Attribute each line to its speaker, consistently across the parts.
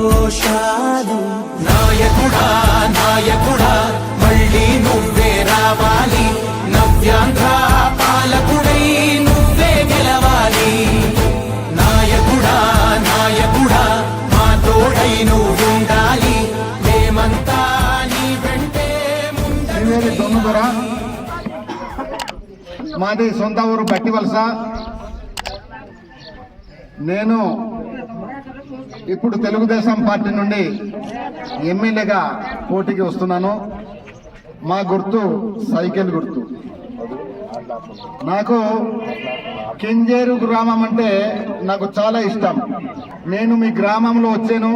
Speaker 1: సంతోషాలు
Speaker 2: నాయకుడా నాయకుడా మళ్ళీ నువ్వే రావాలి. నవ్యాంధ్ర పాలకుడై నువ్వే గెలవాలి. నాయకుడా నాయకుడా మా తోడై నువ్వుండాలి. మేమంతా నీ వెంటే
Speaker 3: మాది సొంత ఊరు బట్టి వలస. నేను ఇప్పుడు తెలుగుదేశం పార్టీ నుండి ఎమ్మెల్యేగా పోటీకి వస్తున్నాను. మా గుర్తు సైకిల్ గుర్తు. నాకు కింజేరు గ్రామం అంటే నాకు చాలా ఇష్టం. నేను మీ గ్రామంలో వచ్చాను.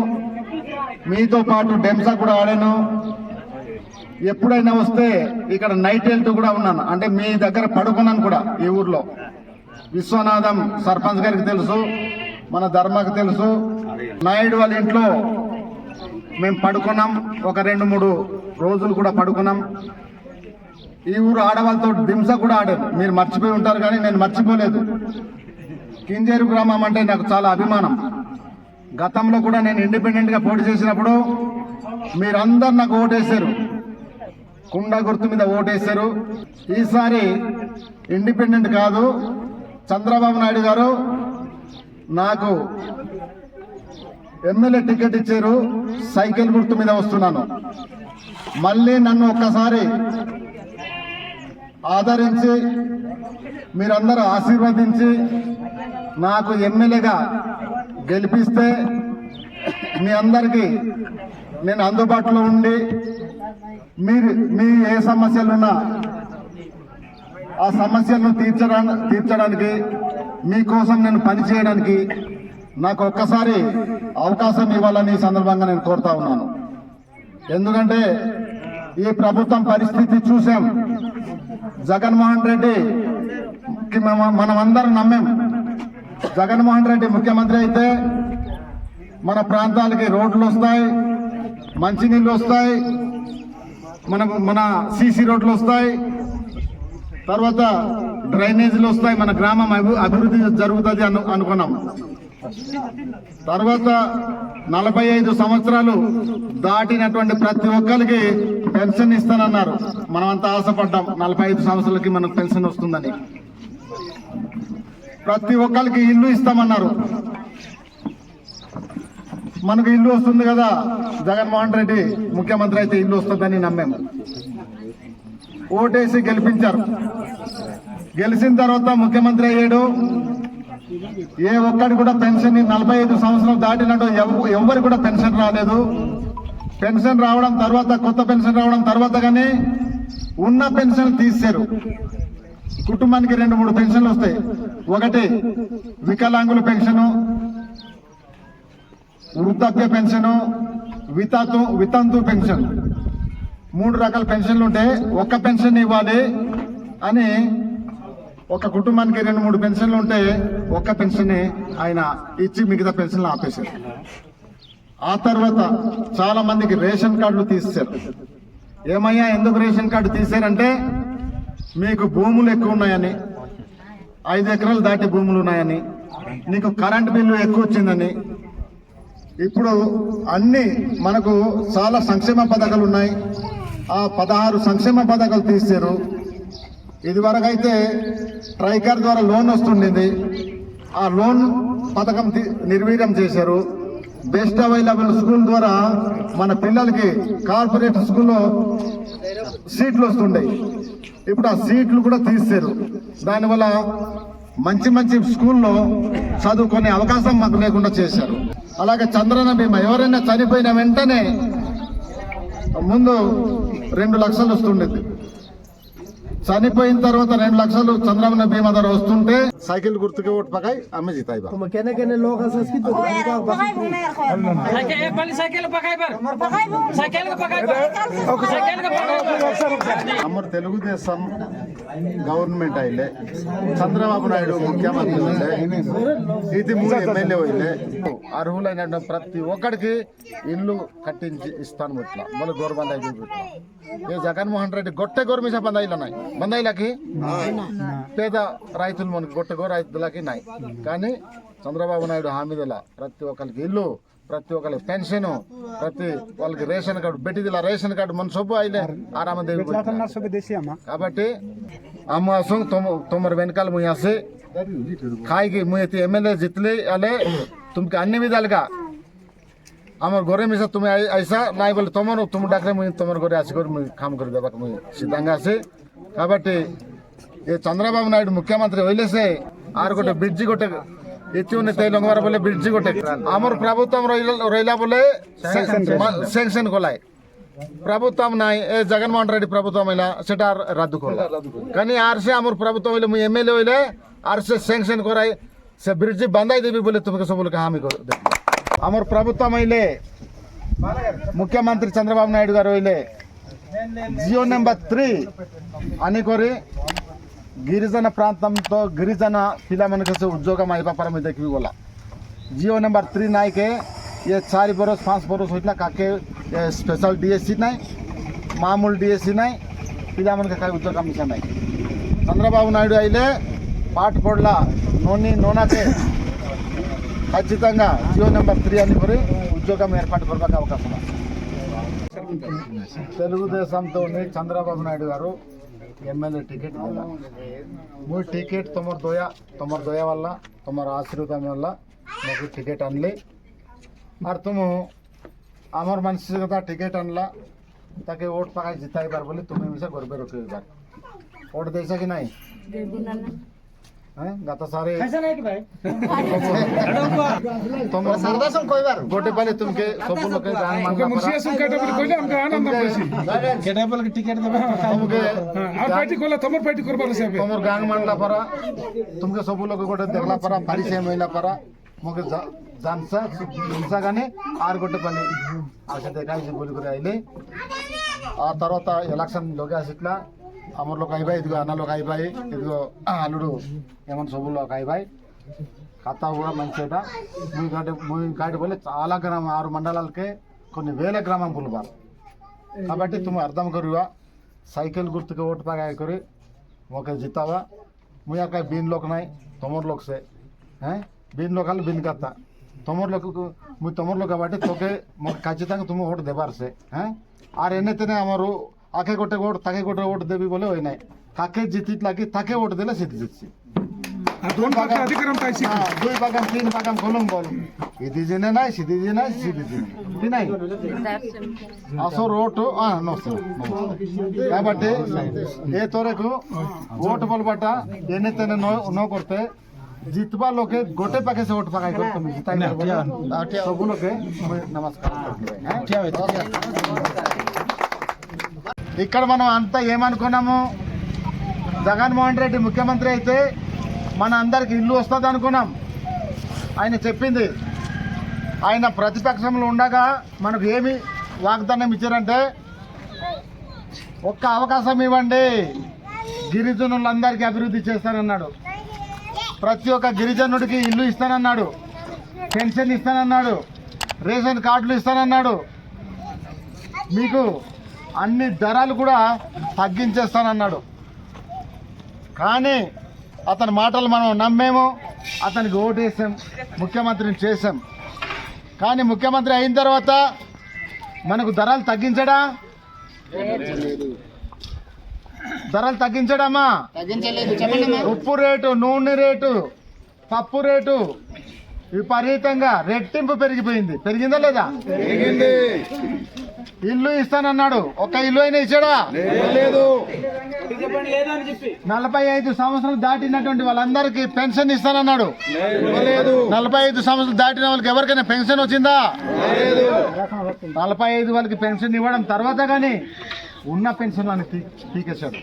Speaker 3: మీతో పాటు డెంసా కూడా ఆడాను. ఎప్పుడైనా వస్తే ఇక్కడ నైట్ వెళ్తూ కూడా ఉన్నాను. అంటే మీ దగ్గర పడుకున్నాను కూడా ఈ ఊర్లో. విశ్వనాథం సర్పంచ్ గారికి తెలుసు. మన ధర్మకు తెలుసు. నాయుడు వాళ్ళ ఇంట్లో మేము పడుకున్నాం. ఒక రెండు మూడు రోజులు కూడా పడుకున్నాం. ఈ ఊరు ఆడవాళ్ళతో దింస కూడా ఆడారు. మీరు మర్చిపోయి ఉంటారు కానీ నేను మర్చిపోలేదు. కింజేరు గ్రామం అంటే నాకు చాలా అభిమానం. గతంలో కూడా నేను ఇండిపెండెంట్గా పోటీ చేసినప్పుడు మీరందరు నాకు ఓటేశారు. కుండ గుర్తు మీద ఓటేశారు. ఈసారి ఇండిపెండెంట్ కాదు చంద్రబాబు నాయుడు గారు నాకు ఎమ్మెల్యే టికెట్ ఇచ్చారు సైకిల్ గుర్తు మీద వస్తున్నాను. మళ్ళీ నన్ను ఒక్కసారి ఆదరించి మీరందరూ ఆశీర్వదించి నాకు ఎమ్మెల్యేగా గెలిపిస్తే మీ అందరికీ నేను అందుబాటులో ఉండి మీరు మీ ఏ సమస్యలున్నా ఆ సమస్యలను తీర్చడా తీర్చడానికి మీకోసం నేను పనిచేయడానికి నాకు ఒక్కసారి అవకాశం ఇవ్వాలని ఈ సందర్భంగా నేను కోరుతా ఉన్నాను. ఎందుకంటే ఈ ప్రభుత్వం పరిస్థితి చూసాం జగన్మోహన్ రెడ్డి మనం మేము- మనమందరం నమ్మేం. జగన్మోహన్ రెడ్డి ముఖ్యమంత్రి అయితే మన ప్రాంతాలకి రోడ్లు వస్తాయి మంచినీళ్ళు వస్తాయి మనకు మన సీసీ రోడ్లు వస్తాయి తర్వాత డ్రైనేజీలు వస్తాయి మన గ్రామం అభివృద్ధి జరుగుతుంది అను అనుకున్నాం. తర్వాత నలభై ఐదు సంవత్సరాలు దాటినటువంటి ప్రతి ఒక్కరికి పెన్షన్ ఇస్తానన్నారు. మనం అంతా ఆశపడ్డాం నలభై ఐదు సంవత్సరాలకి మనకు పెన్షన్ వస్తుందని. ప్రతి ఒక్కరికి ఇల్లు ఇస్తామన్నారు. మనకు ఇల్లు వస్తుంది కదా జగన్మోహన్ రెడ్డి ముఖ్యమంత్రి అయితే ఇల్లు వస్తుందని నమ్మాము ఓటేసి గెలిపించారు. గెలిచిన తర్వాత ముఖ్యమంత్రి అయ్యాడు. ఏ ఒక్కడి కూడా పెన్షన్ నలభై ఐదు సంవత్సరం దాటినట్టు ఎవరు ఎవ్వరు కూడా పెన్షన్ రాలేదు. పెన్షన్ రావడం తర్వాత కొత్త పెన్షన్ రావడం తర్వాత కానీ ఉన్న పెన్షన్ తీశారు కుటుంబానికి రెండు మూడు పెన్షన్లు వస్తాయి. ఒకటి వికలాంగుల పెన్షను వృద్ధాప్య పెన్షన్ వితాతు వితంతు పెన్షన్. మూడు రకాల పెన్షన్లు ఉంటే ఒక్క పెన్షన్ ఇవ్వాలి అని ఒక కుటుంబానికి రెండు మూడు పెన్షన్లు ఉంటే ఒక్క పెన్షన్ ఆయన ఇచ్చి మిగతా పెన్షన్లు ఆపేశారు. ఆ తర్వాత చాలా మందికి రేషన్ కార్డులు తీసేశారు. ఏమయ్యా ఎందుకు రేషన్ కార్డు తీశారంటే మీకు భూములు ఎక్కువ ఉన్నాయని ఐదు ఎకరాలు దాటి భూములు ఉన్నాయని నీకు కరెంట్ బిల్లు ఎక్కువ వచ్చిందని. ఇప్పుడు అన్ని మనకు చాలా సంక్షేమ పథకాలు ఉన్నాయి. ఆ పదహారు సంక్షేమ పథకాలు తీశారు. ఇదివరకైతే ట్రైకర్ ద్వారా లోన్ వస్తుండేది. ఆ లోన్ పథకం తీ- నిర్వీర్యం చేశారు. బెస్ట్ అవైలబుల్ స్కూల్ ద్వారా మన పిల్లలకి కార్పొరేట్ స్కూల్లో సీట్లు వస్తుండే ఇప్పుడు ఆ సీట్లు కూడా తీశారు. దానివల్ల మంచి మంచి స్కూల్లో చదువుకునే అవకాశం మాకు లేకుండా చేశారు. అలాగే చంద్రన భీమా ఎవరైనా చనిపోయిన వెంటనే ముందు రెండు లక్షలు వస్తుండేది. చనిపోయిన తర్వాత రెండు లక్షలు చంద్రబాబు బీమా ధర వస్తుంటే సైకిల్ గుర్తుకి ఓటు పకాయి అమ్మ జీతాయి అమ్మ తెలుగుదేశం గవర్నమెంట్ అయిలే చంద్రబాబు నాయుడు ముఖ్యమంత్రి ఉండే. ఇది మూడు ఎమ్మెల్యే అయిలే అర్హులైన ప్రతి ఒక్కడికి ఇల్లు కట్టించి ఇస్తాను ఇట్లా. మళ్ళీ గవర్నమెంట్ అయితే ఏ జగన్మోహన్ రెడ్డి గొట్టె గోరమిస బందాయిలు ఉన్నాయి. బందాయిలకి పేద రైతులు మనకి గొట్టె గో రైతులకి నాయి కానీ చంద్రబాబు నాయుడు హామీదల ప్రతి ఒక్కరికి ఇల్లు ప్రతి ఒక్కరి పెన్షన్ ప్రతి వాళ్ళకి రేషన్ కార్డు బెట్టిదిలా రేషన్ కార్డు మన సొబ్బు అయిలే ఆరామ కాబట్టి అమ్మ అసం తొమ్మిది వెనకాల ముయాసి కాయకి ముయతి ఎమ్మెల్యే జిత్లి అలే తుమ్కి అన్ని విధాలుగా. আমার ঘরে মিশা তুমি আইসা নাই বলে তোমার তুমি ডাকলে মুই তোমার ঘরে আসি করে মুই কাম করে দেবা মুই সিদ্ধাঙ্গ আছে কাবাটি এ চন্দ্রবাবু নাইডু মুখ্যমন্ত্রী হইলে সে আর গোটে ব্রিজ গোটে ଇତିଉନ୍ନତି ଲଙ୍ଗବାର ବୋଲେ ବ୍ରିଡ୍ଜି ଗୋଟେ। ଆମର ପ୍ରଭୁତ୍ୱ ରହିଲା ବୋଲେ ସେକ୍ସନ କଲାଏ ప్రభుత్వం నాయ్ జగన్మోహన్ రెడ్డి ప్రభుత్వం ఇలా సెటా రద్దుకోలే కానీ ఆర్సే అమర్ ప్రభుత్వం ఇలా మీ ఎమ్మెల్యే ఇలా ఆర్సే శాంక్షన్ కొరాయి సే బ్రిడ్జి బందాయి దేవి బోలే తుమకు సబులకు హామీ అమర్ ప్రభుత్వం ఇలే ముఖ్యమంత్రి చంద్రబాబు నాయుడు గారు ఇలే జియో నెంబర్ త్రీ అని కొరి గిరిజన ప్రాంతంతో గిరిజన ఫిలామెన్కస్ ఉద్యోగం देखी गला जीओ नंबर थ्री नाई के, ये चार बरस, पाँच बरस होता का स्पेशल डीएससी ना मामूल डीएससी ना पिला मन का उद्योग मिशा ना चंद्रबाबु नायडू आइले पाठ पढ़ला, नोनी नोना के खचित जियो नंबर थ्री आनी उद्योग एर्पट अवकाश తెలుగుదేశంతో చంద్రబాబు నాయుడు एमएलए टिकेट मुझ टिकेट तुम दया तुम दया वाल तुम आशीर्वाद वाला टिकेट आनली आर तुम आमर मन टिकेट आनला ताकि वोट पका जिताई तुम्हें गर्वे रखे वोट दे कि नहीं?
Speaker 4: গতসারে খাইছে নাকি ভাই
Speaker 3: তোমরা সারদাসম কইবার গোটে পালে তুমকে সব লোকে গান মান
Speaker 5: করে মুসিয়া সুম ক্যাটাগরি কইলে আমকে আনন্দ পাইছি
Speaker 4: ক্যাটাগরি কে টিকেট দেবে
Speaker 3: তোমকে
Speaker 5: আর পার্টি কইলা তোমার পার্টি করবার আছে
Speaker 3: তোমার গান মানলা পারা তুমকে সব লোকে গোটে দেখলা అమరులోకి అయిపోయి ఇదిగో అన్నలోకి అయిపోయి ఇదిగో అల్లుడు ఏమన్నా సొమ్ములోకి అయిపోయి కథ కూడా మంచిగా మూవీ కాటి మూవీ కాటి పోలే చాలా గ్రామం ఆరు మండలాలకే కొన్ని వేల గ్రామం పులిపారు కాబట్టి తుమ్మ అర్థం కరువా. సైకిల్ గుర్తుకు ఓటు పాకాయ కరి. ఒక జిత్తావా. ముయాకాయ బీన్లోకి నాయి తొమ్మిదిలోకి సే. బీన్లోకాలు బీన్ కత్తా. తొమ్మిదిలోకి మీ తొమ్మిదిలో కాబట్టి తొకే ఖచ్చితంగా తుమ్మ ఓటు దిబారు సే ఆరు ఎన్నెత్తనే అమరు. આખે গোটে ভোট তাকে গোটে ভোট দেবি বলে હોય নাই। সিদিজি জিতি সিদিজি তাকে ভোট দিলে এনে তেনে জিতবা লোকে গোটে পাখে সে ওট পাখাই করতে তুমি নমস্কার ఇక్కడ మనం అంతా ఏమనుకున్నాము? జగన్మోహన్ రెడ్డి ముఖ్యమంత్రి అయితే మన అందరికి ఇల్లు వస్తుంది అనుకున్నాం. ఆయన చెప్పింది ఆయన ప్రతిపక్షంలో ఉండగా మనకు ఏమి వాగ్దానం ఇచ్చారంటే ఒక్క అవకాశం ఇవ్వండి గిరిజనులందరికీ అభివృద్ధి చేస్తానన్నాడు. ప్రతి ఒక్క గిరిజనుడికి ఇల్లు ఇస్తానన్నాడు పెన్షన్ ఇస్తానన్నాడు రేషన్ కార్డులు ఇస్తానన్నాడు. మీకు అన్ని ధరలు కూడా తగ్గించేస్తానన్నాడు. కానీ అతని మాటలు మనం నమ్మేము అతనికి ఓటేసాం ముఖ్యమంత్రిని చేసాం కానీ ముఖ్యమంత్రి అయిన తర్వాత మనకు ధరలు తగ్గించడా? ధరలు తగ్గించడమ్మా ఉప్పు రేటు నూనె రేటు పప్పు రేటు విపరీతంగా రెట్టింపు పెరిగిపోయింది. పెరిగిందా లేదా? పెరిగింది. ఇల్లు ఇస్తానన్నాడు. ఒక ఇల్లు అయినా ఇచ్చాడా? లేదు. నలభై ఐదు సంవత్సరాలు దాటినటువంటి వాళ్ళందరికీ పెన్షన్ ఇస్తానన్నాడు. లేదు. నలభై ఐదు సంవత్సరాలు దాటిన వాళ్ళకి ఎవరికైనా పెన్షన్ వచ్చిందా? నలభై ఐదు వాళ్ళకి పెన్షన్ ఇవ్వడం తర్వాత కానీ ఉన్న పెన్షన్ అని పీకేశాడు.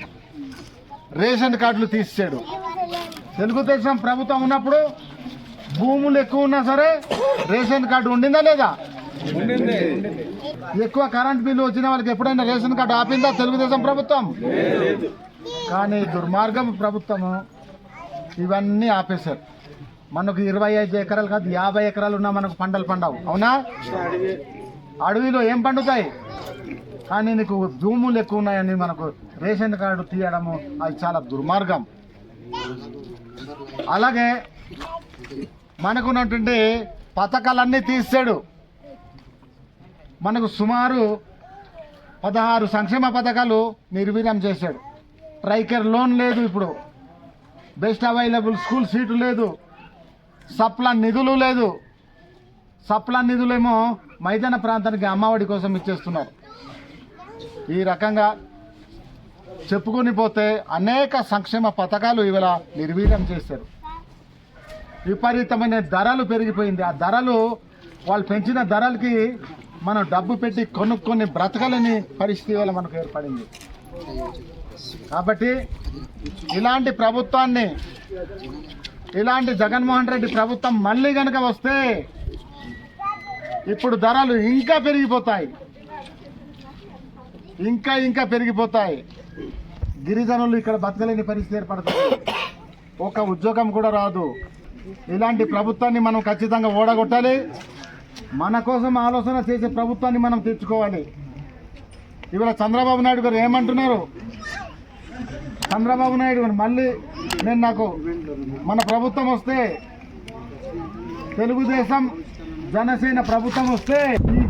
Speaker 3: రేషన్ కార్డులు తీసాడు తెలుగుదేశం ప్రభుత్వం ఉన్నప్పుడు భూములు ఎక్కువ ఉన్నా సరే రేషన్ కార్డు ఉండిందా లేదా? ఎక్కువ కరెంట్ బిల్లు వచ్చిన వాళ్ళకి ఎప్పుడైనా రేషన్ కార్డు ఆపిందా తెలుగుదేశం ప్రభుత్వం? కానీ దుర్మార్గం ప్రభుత్వము. ఇవన్నీ ఆపేశారు. మనకు ఇరవై ఐదు ఎకరాలు కాదు యాభై ఎకరాలు ఉన్నా మనకు పంటలు పండవు. అవునా? అడవిలో ఏం పండుతాయి? కానీ నీకు భూములు ఎక్కువ ఉన్నాయని మనకు రేషన్ కార్డు తీయడము అది చాలా దుర్మార్గం. అలాగే మనకున్నటువంటి పథకాలన్నీ తీసాడు. మనకు సుమారు పదహారు సంక్షేమ పథకాలు నిర్వీర్యం చేశాడు. ట్రైకర్ లోన్ లేదు ఇప్పుడు. బెస్ట్ అవైలబుల్ స్కూల్ సీటు లేదు. సప్లా నిధులు లేదు. సప్లా నిధులేమో మైదాన ప్రాంతానికి అమ్మఒడి కోసం ఇచ్చేస్తున్నారు. ఈ రకంగా చెప్పుకొని పోతే అనేక సంక్షేమ పథకాలు ఇవాళ నిర్వీర్యం చేశారు. విపరీతమైన ధరలు పెరిగిపోయింది. ఆ ధరలు వాళ్ళు పెంచిన ధరలకి మనం డబ్బు పెట్టి కొనుక్కొని బ్రతకలేని పరిస్థితి వల్ల మనకు ఏర్పడింది. కాబట్టి ఇలాంటి ప్రభుత్వాన్ని ఇలాంటి జగన్మోహన్ రెడ్డి ప్రభుత్వం మళ్ళీ కనుక వస్తే ఇప్పుడు ధరలు ఇంకా పెరిగిపోతాయి. ఇంకా ఇంకా పెరిగిపోతాయి. గిరిజనులు ఇక్కడ బతకలేని పరిస్థితి ఏర్పడుతుంది. ఒక ఉద్యోగం కూడా రాదు. ఇలాంటి ప్రభుత్వాన్ని మనం ఖచ్చితంగా ఓడగొట్టాలి. మన కోసం ఆలోచన చేసే ప్రభుత్వాన్ని మనం తెచ్చుకోవాలి. ఇవాళ చంద్రబాబు నాయుడు గారు ఏమంటున్నారు? చంద్రబాబు నాయుడు గారు మళ్ళీ నేను నాకు మన ప్రభుత్వం వస్తే తెలుగుదేశం జనసేన ప్రభుత్వం వస్తే ఈ